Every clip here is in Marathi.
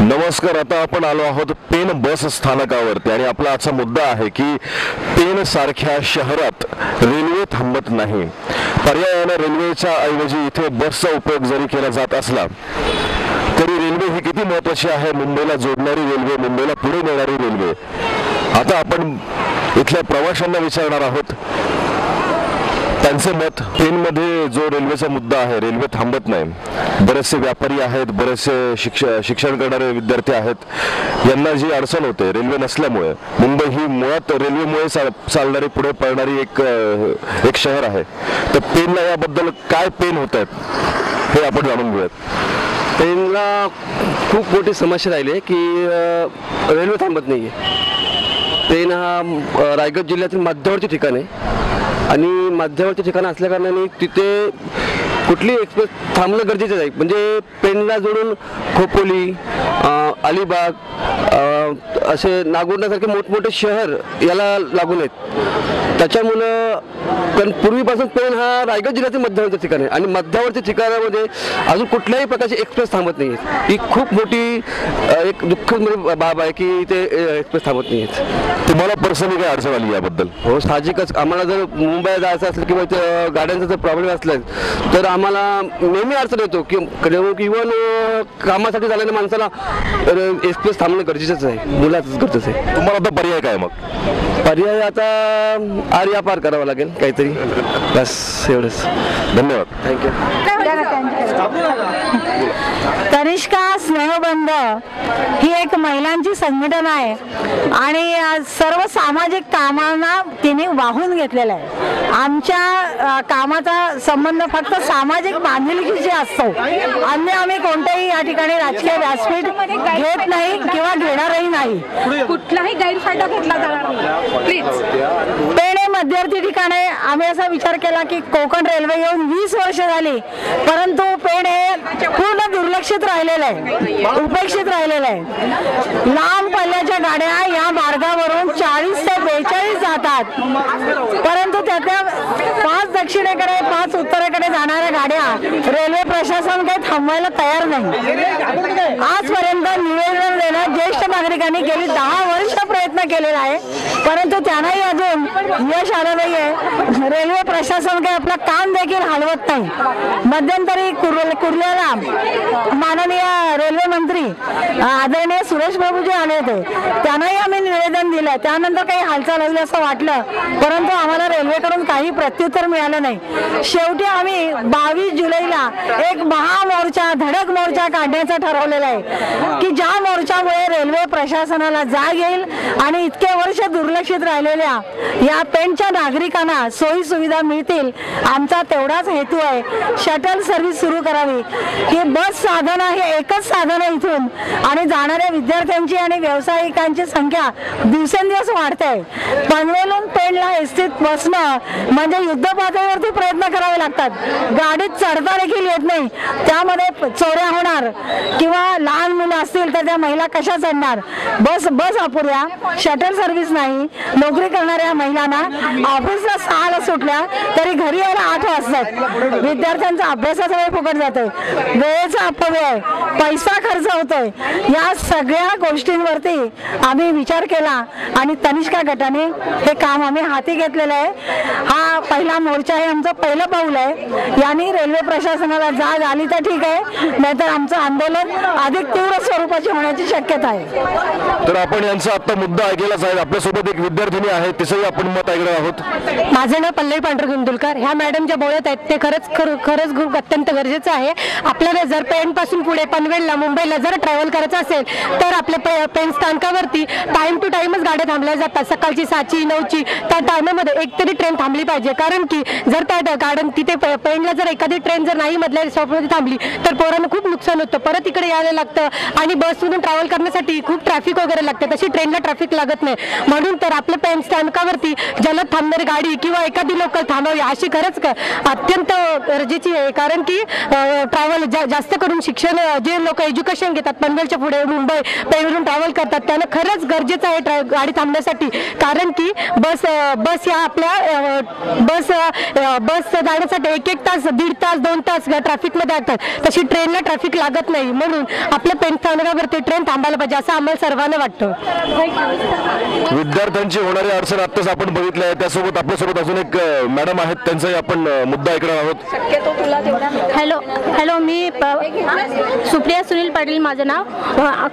नमस्कार आता आपण आलो आहोत पेन बस स्थानकावरती आणि आपला आजचा मुद्दा आहे की पेन सारख्या शहरात रेल्वे थांबत नाही. पर्यायाने रेल्वेच्या ऐवजी इथे बसचा उपयोग जरी केला जात असला तरी रेल्वे ही किती महत्वाची आहे? मुंबईला जोडणारी रेल्वे मुंबईला पुढे नेणारी रेल्वे. आता आपण इथल्या प्रवाशांना विचारणार आहोत त्यांचं मत पेनमध्ये जो रेल्वेचा मुद्दा आहे रेल्वे थांबत नाही. बरेचसे व्यापारी आहेत बरेचसे शिक्ष शिक्षण करणारे विद्यार्थी आहेत. यांना जी अडचण होते रेल्वे नसल्यामुळे मुंबई ही मुळात रेल्वेमुळे चाल- चालणारी पुढे पळणारी एक एक शहर आहे. तर पेनला याबद्दल काय पेन होत आहेत हे आपण जाणून घेऊयात. ट्रेनला खूप मोठी समस्या राहिली आहे की रेल्वे थांबत नाही आहे ट्रेन हा रायगड जिल्ह्यातील मध्यवर्ती ठिकाण आहे. आणि मध्यवर्ती ठिकाण असल्याकारणाने तिथे कुठली एक्सप्रेस थांबणं गरजेचं आहे. म्हणजे पेनला जोडून खोपोली अलिबाग असे नागोरण्यासारखे मोठमोठे शहर याला लागून आहेत. त्याच्यामुळं कारण पूर्वीपासून पेन हा रायगड जिल्ह्यातील मध्यवर्ती ठिकाण आहे. आणि मध्यवर्ती ठिकाणामध्ये अजून कुठल्याही प्रकारची एक्सप्रेस थांबत नाही ही खूप मोठी एक दुःखद म्हणजे बाब आहे की ते एक्सप्रेस थांबत नाही आहेत. तुम्हाला पर्सनली काय अडचण आली याबद्दल? हो साहजिकच. आम्हाला जर मुंबईला जायचं असेल किंवा गाड्यांचा जर प्रॉब्लेम असला तर आम्हाला नेहमी अडचण येतो की इवन कामासाठी झालेल्या माणसाला एक्सप्रेस थांबणं गरजेचंच आहे. मुलाच गरजेचं आहे. तुम्हाला आता पर्याय काय मग? पर्याय आता आर्या पार करावं लागेल काहीतरी. बस एवढंच. धन्यवाद. थँक्यू तनिष्का स्नेहबंध ही एक महिलांची संघटना आहे. आणि सर्व सामाजिक कामांना तिने वाहून घेतलेलं आहे. आमच्या कामाचा संबंध फक्त सामाजिक बांधिलकीशी असतो. अन्य आम्ही कोणत्याही या ठिकाणी राजकीय व्यासपीठ घेत नाही किंवा घेणारही नाही. कुठलाही गैरफायदा घेतला जाणार नाही. प्लीज मध्यवर्ती ठिकाणे आम्ही असा विचार केला की कोकण रेल्वे येऊन वीस वर्ष झाली परंतु पेण हे पूर्ण दुर्लक्षित राहिलेलं आहे उपेक्षित राहिलेलं आहे. लांब पल्ल्याच्या गाड्या या मार्गावरून चाळीस ते बेचाळीस जातात. परंतु त्यातल्या पाच दक्षिणेकडे पाच उत्तरेकडे जाणाऱ्या गाड्या रेल्वे प्रशासन काही थांबवायला तयार नाही. आजपर्यंत निवेदन देण्यात ज्येष्ठ नागरिकांनी गेली दहा वर्ष प्रयत्न केलेला आहे. परंतु त्यांनाही अजून यश आलं नाहीये. रेल्वे प्रशासन काही आपलं काम देखील हलवत नाही. मध्यंतरी कुर्ल्याला माननीय रेल्वे मंत्री आदरणीय सुरेश प्रभूजी आले होते. त्यांनाही आम्ही निवेदन दिलं. त्यानंतर काही हालचाल होईल असं वाटलं. परंतु आम्हाला रेल्वेकडून काही प्रत्युत्तर मिळालं नाही. शेवटी आम्ही बावीस जुलैला एक महामोर्चा धडक मोर्चा काढण्याचा ठरवलेला आहे की ज्या मोर्चामुळे रेल्वे प्रशासनाला जाग येईल आणि इतके वर्ष दुर्लक्षित राहिलेल्या या पेंटच्या नागरिकांना सोयी सुविधा मिळतील आमचा तेवढाच हेतू आहे. शटल सर्व्हिस सुरू करावी. ही बस साधन आहे एकच साधन आहे इथून. आणि जाणाऱ्या विद्यार्थ्यांची आणि व्यावसायिकांची संख्या दिवसेंदिवस वाढते. आहे पनवेलून पेणला एसटीत बसणं म्हणजे युद्ध पातळीवरती प्रयत्न करावे लागतात. गाडीत चढता देखील येत नाही. त्यामध्ये प- चोऱ्या होणार. किंवा लहान मुलं असतील तर त्या महिला कशा चढणार? बस बस अपुऱ्या शटल सर्व्हिस नाही. नोकरी करणाऱ्या महिलांना ऑफिसला सहाला सुटल्या तरी घरी यायला आठ वाजतात. विद्यार्थ्यांचा अभ्यासाचा वेळ फुकट जातोय. वेळेचा अपव्यय पैसा खर्च होतोय. या सगळ्या गोष्टींवरती आम्ही विचार केला आणि तनिष्का गटाने हे काम आम्ही हाती घेतलेलं आहे. हा पहिला मोर्चा आहे आमचं पहिलं पाऊल आहे. यांनी रेल्वे प्रशासनाला जाग आली तर ठीक आहे नाहीतर आमचं आंदोलन अधिक तीव्र स्वरूपाची होण्याची शक्यता आहे. तर आपण यांचा आता मुद्दा ऐकलेलाच आहे आपल्यासोबत एक विद्यार्थिनी आहे तिचंही आपण मत ऐकणार आहोत. माझं नाव पल्लवी पांढरे गुंदुलकर. ह्या मॅडम ज्या बोलत आहेत ते खरंच खरंच खूप अत्यंत गरजेचं आहे. आपल्याला जर पेनपासून पुढे पनवेलला मुंबईला जर ट्रॅव्हल करायचं असेल तर आपल्या पेन स्थानकावरती टाईम टू टाईमच गाड्या थांबल्या जातात. सकाळची सातची नऊची त्या टायमामध्ये एक तरी ट्रेन थांबली पाहिजे. कारण की जर त्या गार्डन तिथे पेनला जर एखादी ट्रेन जर नाही मधल्या स्टॉपमध्ये थांबली तर पोरांना खूप नुकसान होतं. परत इकडे यायला लागतं आणि बसमधून ट्रॅव्हल करण्यासाठी खूप ट्रॅफिक वगैरे लागतं. तशी ट्रेनला ट्रॅफिक लागत नाही. म्हणून तर आपल्या पेन स्थानकावरती जलद थांबणारी गाडी किंवा एखादी लोकल थांबावी अशी खरंच अत्यंत गरजेची आहे. कारण की ट्रॅव्हल जास्त करून शिक्षण जे लोक एज्युकेशन घेतात पनवेलच्या पुढे मुंबई पेनवरून ट्रॅव्हल करतात त्यांना खरंच गरजेचं आहे ट्रॅ- गाडी थांबण्यासाठी. कारण की बस बस या आपल्या बस बस जाण्यासाठी एक एक तास दीड तास दोन तास ट्रॅफिकमध्ये लागतात तशी ट्रेनला ट्रॅफिक लागत नाही. म्हणून आपल्या पेन स्थानकावरती ट्रेन थांबायला पाहिजे असं आम्हाला सर्वांना वाटतं. विद्यार्थ्यांची होणारी अडचण आत्ताच आपण बघितली आहे. त्यासोबत आपल्यासोबत अजून एक मॅडम आहेत. त्यांचाही आपण मुद्दा ऐकणार आहोत. हॅलो हॅलो मी सुप्रिया सुनील पाटील माझं नाव.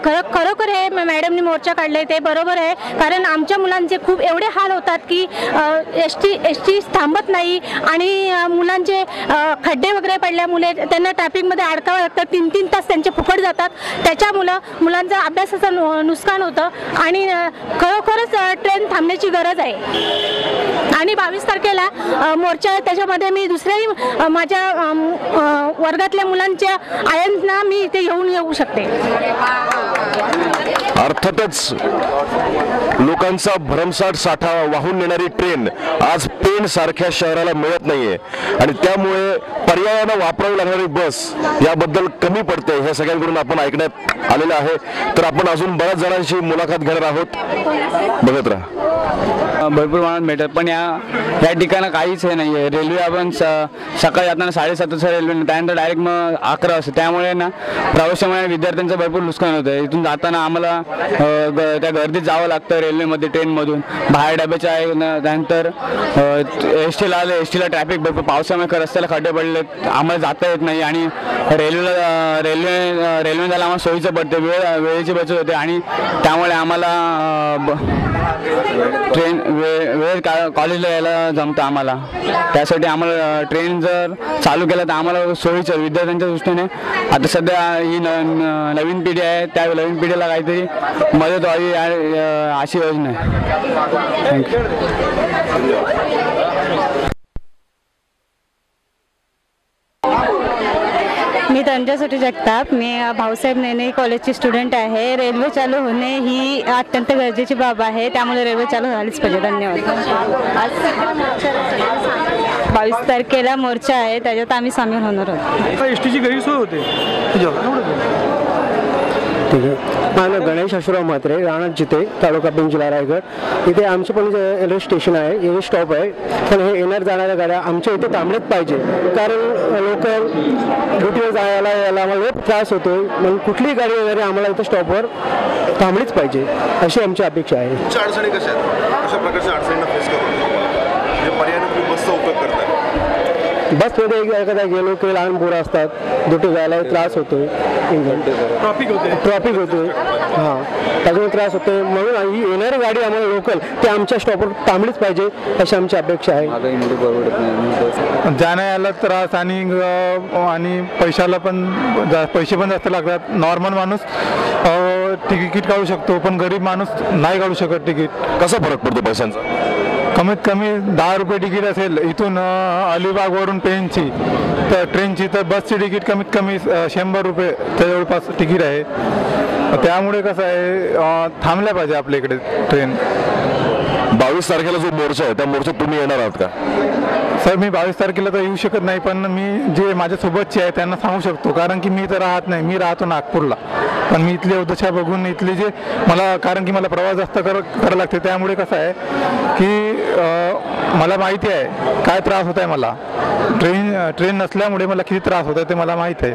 खरं खरोखर हे मॅडमनी मोर्चा काढले ते बरोबर आहे. कारण आमच्या मुलांचे खूप एवढे हाल होतात की एस टी एस टी थांबत नाही आणि मुलांचे खड्डे वगैरे पडल्यामुळे त्यांना ट्रॅफिकमध्ये अडकावं लागतं. तीन तीन तास त्यांचे फुकट जातात. त्याच्यामुळं मुलांचा अभ्यासाचं नु- नुकसान होतं. आणि खरोखरच ट्रेन थांबण्याची गरज आहे. आणि बावीस तारखेला मोर्चा आहे त्याच्यामध्ये मी दुसऱ्याही माझ्या वर्गातल्या मुलांच्या आयांना मी इथे येऊन येऊ शकते. अर्थातच लोकांचा भरमसाठ साठा वाहून नेणारी ट्रेन आज पेण सारख्या शहराला मिळत नाहीये. आणि त्यामुळे पर्यायानं वापरावी लागणारी बस याबद्दल कमी पडते हे सगळ्यांकडून आपण ऐकण्यात आलेलं आहे. तर आपण अजून बऱ्याच जणांशी मुलाखत घेणार आहोत. बघत राहा. भरपूर प्रमाणात भेटत पण या या ठिकाणं काहीच हे नाही आहे रेल्वे आपण स सकाळी जाताना साडेसात वाजता रेल्वे त्यानंतर डायरेक्ट मग अकरा वाजता. त्यामुळे ना प्रवाशामुळे विद्यार्थ्यांचं भरपूर नुकसान होतं. इथून जाताना आम्हाला ग- त्या गर्दीत जावं लागतं रेल्वेमध्ये ट्रेनमधून. बाहेर डब्याच्या आहे त्यानंतर एस टीला आलं एस टीला ट्रॅफिक भरपूर. पावसामुळे रस्त्याला खड्डे पडले आम्हाला जाता येत नाही. आणि रेल्वेला रेल्वे रेल्वे जायला आम्हाला सोयीचं पडते. वेळ वेळेची बचत होते. आणि त्यामुळे आम्हाला ट्रेन वेळ वेळ का कॉलेजला यायला जमतं आम्हाला. त्यासाठी आम्हाला ट्रेन जर चालू केलं तर आम्हाला सोयीचं विद्यार्थ्यांच्या दृष्टीने. आता सध्या ही न न- नवीन पिढी आहे त्या नवीन पिढीला काहीतरी मदत व्हावी या- अशी योजना आहे. थँक्यू तंजासाठी जगताप. मी भाऊसाहेब नेने कॉलेजची स्टुडंट आहे. रेल्वे चालू होणे ही अत्यंत गरजेची बाब आहे. त्यामुळे रेल्वे चालू झालीच पाहिजे. धन्यवाद. आज बावीस तारखेला मोर्चा आहे. त्याच्यात आम्ही सामील होणार आहोत. एस टीची गैरसोय होते. ठीक आहे. माझं ना गणेश अशुराव म्हात्रे राणा जिथे तालुका पेन जिल्हा रायगड. इथे आमचं पण रेल्वे स्टेशन आहे रेल्वे स्टॉप आहे. पण हे येणार जाणाऱ्या गाड्या आमच्या इथे थांबलेच पाहिजे. कारण लोक ड्युटीवर जायला यायला आम्हाला लय त्रास होतो. म्हणून कुठलीही गाडी वगैरे आम्हाला इथे स्टॉपवर थांबलीच पाहिजे. अशी आमची अपेक्षा आहे. अडचणी कशा आहेत? अशा प्रकारच्या अडचणींना फेस करतो? म्हणजे पर्यायाने बसचा उपयोग करताय बसमध्ये एक- एखादा गेलो की लहान पोरं असतात. ड्युटी जायला त्रास होतोय. ट्रॉफिक होते. ट्रॉफिक होतोय हां. त्याच्यामुळे त्रास होतोय. म्हणून ही येणारी गाडी आम्हाला लोकल ते आमच्या स्टॉपवर थांबलीच पाहिजे अशी आमची अपेक्षा आहे. जाण्या यायला त्रास आणि आणि पैशाला पण जा- पैसे पण जास्त लागतात. नॉर्मल माणूस तिकीट काढू शकतो पण गरीब माणूस नाही काढू शकत तिकीट. कसा फरक पडतो पैशांचा? कमीत कमी दहा रुपये तिकीट असेल. इथून अलिबागवरून ट्रेनची. तर ट्रेनची तर बसची तिकीट कमीत कमी शंभर रुपये त्या जवळपास तिकीट आहे. त्यामुळे कसं आहे थांबल्या पाहिजे आपल्या इकडे ट्रेन. बावीस तारखेला जो मोर्चा आहे त्या मोर्चात तुम्ही येणार आहात का? सर मी बावीस तारखेला तर येऊ शकत नाही पण मी जे माझ्यासोबतचे आहे त्यांना सांगू शकतो कारण की मी तर राहत नाही मी राहतो नागपूरला. पण मी इथली उद्दशा बघून इथले जे मला कारण की मला प्रवास जास्त कर करायला लागते त्यामुळे कसं आहे की मला माहिती आहे. काय त्रास होत आहे मला? ट्रेन ट्रेन नसल्यामुळे मला किती त्रास होत आहे ते मला माहीत आहे.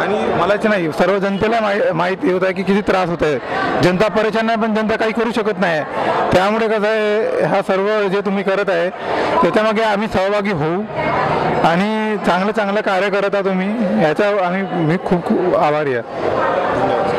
आणि मलाच नाही सर्व जनतेला माहि माहिती होत आहे की किती त्रास होत आहे जनता परेशान आहे पण जनता काही करू शकत नाही. त्यामुळे कसं आहे हा सर्व जे तुम्ही करत आहे त्याच्यामागे आम्ही सहभागी होऊ. आणि चांगलं चांगलं कार्य करत आहात तुम्ही. याचा आम्ही मी खूप खूप आभारी आहे.